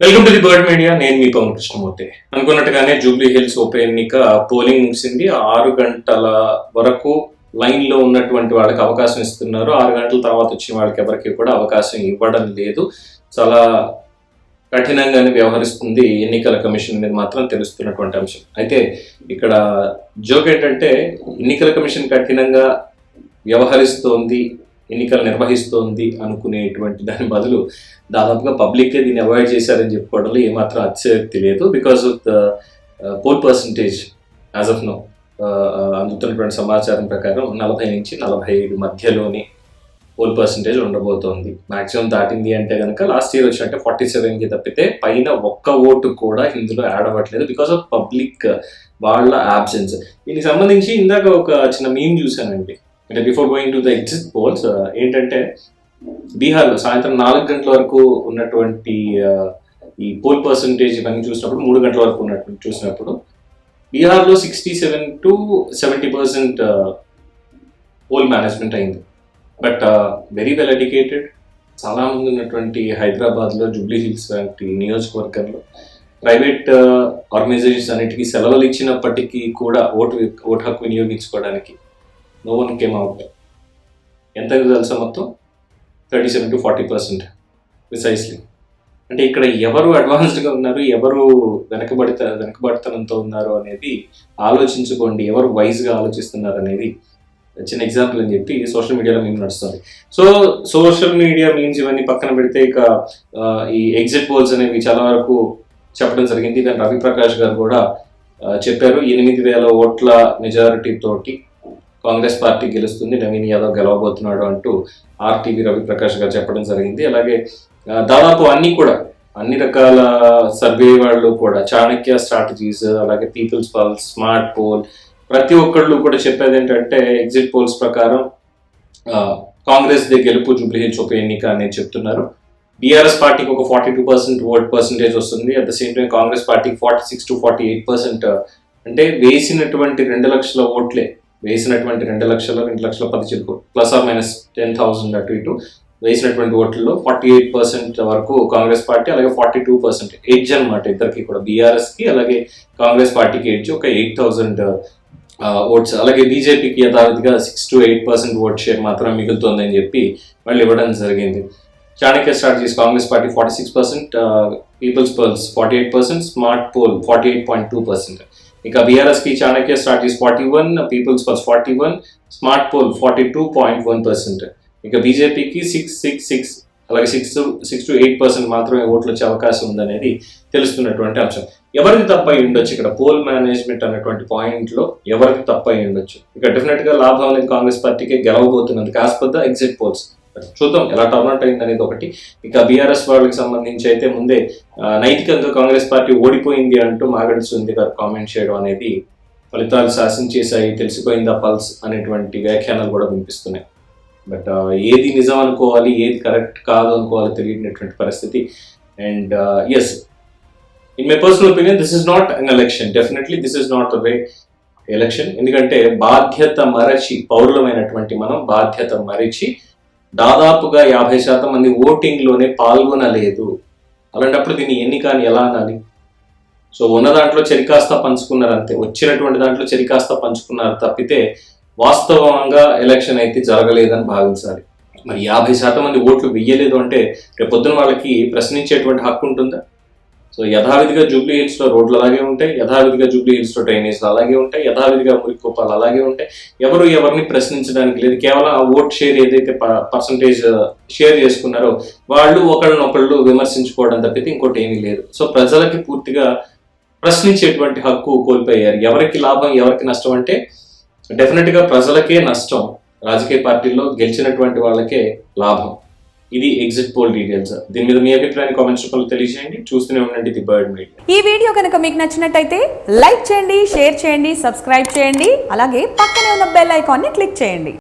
Welcome to the bird media నేను మీ పవన్ కృష్ణమూర్తి. అనుకున్నట్టుగానే జూబ్లీ హిల్స్ ఉప ఎన్నిక పోలింగ్ ముగిసింది. ఆరు గంటల వరకు లైన్లో ఉన్నటువంటి వాళ్ళకి అవకాశం ఇస్తున్నారు. ఆరు గంటల తర్వాత వచ్చిన వాళ్ళకి ఎవరికి కూడా అవకాశం ఇవ్వడం లేదు. చాలా కఠినంగానే వ్యవహరిస్తుంది ఎన్నికల కమిషన్ అనేది మాత్రం తెలుస్తున్నటువంటి అంశం. అయితే ఇక్కడ జోక్ ఏంటంటే ఎన్నికల కమిషన్ కఠినంగా వ్యవహరిస్తోంది ఎన్నికలు నిర్వహిస్తోంది అనుకునేటువంటి దాని బదులు దాదాపుగా పబ్లిక్కే దీన్ని అవాయిడ్ చేశారని చెప్పుకోవడంలో ఏమాత్రం అత్యక్తి లేదు because of the poll percentage as of now. అందుతున్నటువంటి సమాచారం ప్రకారం నలభై నుంచి నలభై ఐదు మధ్యలోని పోల్ పర్సంటేజ్ ఉండబోతోంది. మాక్సిమం దాటింది అంటే కనుక లాస్ట్ ఇయర్ వచ్చినట్టే ఫార్టీ సెవెన్కి తప్పితే పైన ఒక్క ఓటు కూడా ఇందులో యాడ్ అవ్వట్లేదు బికాస్ ఆఫ్ పబ్లిక్ వాళ్ళ యాబ్సెన్స్ దీనికి సంబంధించి ఇందాక ఒక చిన్న మీమ్ చూశానండి. అంటే before going to the exit polls ఏంటంటే బీహార్లో సాయంత్రం నాలుగు గంటల వరకు ఉన్నటువంటి uh, ఈ పోల్ పర్సంటేజ్ ఇవన్నీ చూసినప్పుడు మూడు గంటల వరకు ఉన్నట్టు చూసినప్పుడు బీహార్లో sixty seven to seventy percent poll management అయింది. బట్ వెరీ వెల్ ఎడ్యుకేటెడ్ చాలా మంది ఉన్నటువంటి హైదరాబాద్లో జూబ్లీ హిల్స్ వంటి నియోజకవర్గంలో ప్రైవేట్ uh, ఆర్గనైజేషన్స్ అన్నిటికీ సెలవులు ఇచ్చినప్పటికీ కూడా ఓటు ఓటు హక్కు వినియోగించుకోవడానికి నో వన్ కేమ్ అవుట్ ఎంత తెలుసా మొత్తం? Thirty seven to forty percent precisely అంటే ఇక్కడ ఎవరు అడ్వాన్స్డ్గా ఉన్నారు ఎవరు వెనకబడిత వెనకబడితనంతో ఉన్నారు అనేది ఆలోచించుకోండి ఎవరు వైజ్గా ఆలోచిస్తున్నారు అనేది. చిన్న ఎగ్జాంపుల్ అని చెప్పి సోషల్ మీడియాలో మేము నడుస్తుంది. సో సోషల్ మీడియా మీన్స్ ఇవన్నీ పక్కన పెడితే ఇక ఈ ఎగ్జిట్ పోల్స్ అనేవి చాలా వరకు చెప్పడం జరిగింది. దాని రవి ప్రకాష్ గారు కూడా చెప్పారు. ఎనిమిది వేల ఓట్ల మెజారిటీ తోటి కాంగ్రెస్ పార్టీ గెలుస్తుంది నవీన్ యాదవ్ గెలవబోతున్నాడు అంటూ ఆర్టీవీ రవి ప్రకాష్ గారు చెప్పడం జరిగింది. అలాగే దాదాపు అన్ని కూడా అన్ని రకాల సర్వే వాళ్ళు కూడా చాణక్య స్ట్రాటజీస్ అలాగే పీపుల్స్ పల్స్ స్మార్ట్ పోల్ ప్రతి ఒక్కళ్ళు కూడా చెప్పేది ఏంటంటే ఎగ్జిట్ పోల్స్ ప్రకారం కాంగ్రెస్ దే గెలుపు జూబ్లీ హిల్స్ ఉప ఎన్నిక అనేది చెప్తున్నారు. బీఆర్ఎస్ పార్టీకి ఒక forty two percent vote percentage వస్తుంది. At the same time Congress పార్టీకి forty six to forty eight percent అంటే వేసినటువంటి రెండు లక్షల ఓట్లే వేసినటువంటి రెండు లక్షల రెండు లక్షల పది చిలుకు plus or minus ten thousand అటు ఇటు వేసినటువంటి ఓట్లలో ఫార్టీ ఎయిట్ పర్సెంట్ వరకు కాంగ్రెస్ పార్టీ అలాగే ఫార్టీ టూ పర్సెంట్ ఎడ్జ్ అనమాట ఇద్దరికి కూడా బీఆర్ఎస్కి అలాగే కాంగ్రెస్ పార్టీకి ఎడ్జ్ ఒక ఎయిట్ థౌసండ్ ఓట్స్ అలాగే బీజేపీకి యథావిధిగా six to eight percent vote share మాత్రం మిగులుతోందని చెప్పి వాళ్ళు ఇవ్వడం జరిగింది. Chanakya strategies Congress party forty six percent people's pulse forty eight percent smart poll forty eight point two percent. ఇక బీఆర్ఎస్కి Chanakya strategies forty one people's pulse forty one smart poll forty two point one percent ఇక బీజేపీకి six six six అలాగే six six to eight percent మాత్రమే ఓట్లు వచ్చే అవకాశం ఉందనేది తెలుస్తున్నటువంటి అంశం. ఎవరికి తప్ప అయి ఉండొచ్చు? ఇక్కడ పోల్ మేనేజ్మెంట్ అనేటువంటి పాయింట్లో ఎవరిది తప్ప అయి ఉండొచ్చు? ఇక డెఫినెట్గా లాభం అనేది కాంగ్రెస్ పార్టీకి గెలవబోతున్నందుకు as per the exit polls చూద్దాం ఎలా టర్న్ అయింది అనేది ఒకటి. ఇక బీఆర్ఎస్ వాళ్ళకి సంబంధించి అయితే ముందే నైతికంగా కాంగ్రెస్ పార్టీ ఓడిపోయింది అంటూ మాగడి సుంది గారు కామెంట్ చేయడం అనేది ఫలితాలు శాసించేశాయి తెలిసిపోయిందా పల్స్ అనేటువంటి వ్యాఖ్యానాలు కూడా వినిపిస్తున్నాయి. బట్ ఏది నిజం అనుకోవాలి ఏది కరెక్ట్ కాదు అనుకోవాలి తెలియనటువంటి పరిస్థితి. And yes in my personal opinion this is not an election definitely this is not the way election ఎందుకంటే బాధ్యత మరచి పౌరులమైనటువంటి మనం బాధ్యత మరిచి దాదాపుగా యాభై శాతం మంది ఓటింగ్లోనే పాల్గొనలేదు. అలాంటప్పుడు దీన్ని ఎన్నిక అని ఎలా అనాలి? సో ఉన్న దాంట్లో చెరికాస్త పంచుకున్నారు అంతే. వచ్చినటువంటి దాంట్లో చెరికాస్త పంచుకున్నారు తప్పితే వాస్తవంగా ఎలక్షన్ అయితే జరగలేదని భావించాలి. మరి యాభై శాతం మంది ఓట్లు వెయ్యలేదు అంటే రేపొద్దున వాళ్ళకి ప్రశ్నించేటువంటి హక్కు ఉంటుందా? సో యథావిధిగా జూబ్లీ హిల్స్లో రోడ్లు అలాగే ఉంటాయి యథావిధిగా జూబ్లీ హిల్స్లో డ్రైనేజ్లు అలాగే ఉంటాయి యథావిధిగా మురికోపాలు అలాగే ఉంటాయి. ఎవరు ఎవరిని ప్రశ్నించడానికి లేదు. కేవలం ఆ ఓట్ షేర్ ఏదైతే పర్సంటేజ్ షేర్ చేసుకున్నారో వాళ్ళు ఒకళ్ళనొకళ్ళు విమర్శించుకోవడం తప్పితే ఇంకోటి ఏమీ లేదు. సో ప్రజలకి పూర్తిగా ప్రశ్నించేటువంటి హక్కు కోల్పోయారు. ఎవరికి లాభం ఎవరికి నష్టం అంటే డెఫినెట్గా ప్రజలకే నష్టం రాజకీయ పార్టీల్లో గెలిచినటువంటి వాళ్ళకే లాభం. ఇది ఎగ్జిట్ పోల్ డీటెయిల్స్ దీని మీద మీ అభిప్రాయాన్ని కామెంట్స్ రూపంలో తెలియజేయండి. చూస్తూనే ఉండండి ది బర్డ్ మీడియా ఈ వీడియో కనుక మీకు నచ్చినట్టయితే లైక్ చేయండి షేర్ చేయండి సబ్స్క్రైబ్ చేయండి అలాగే పక్కనే ఉన్న బెల్ ఐకాన్ని క్లిక్ చేయండి.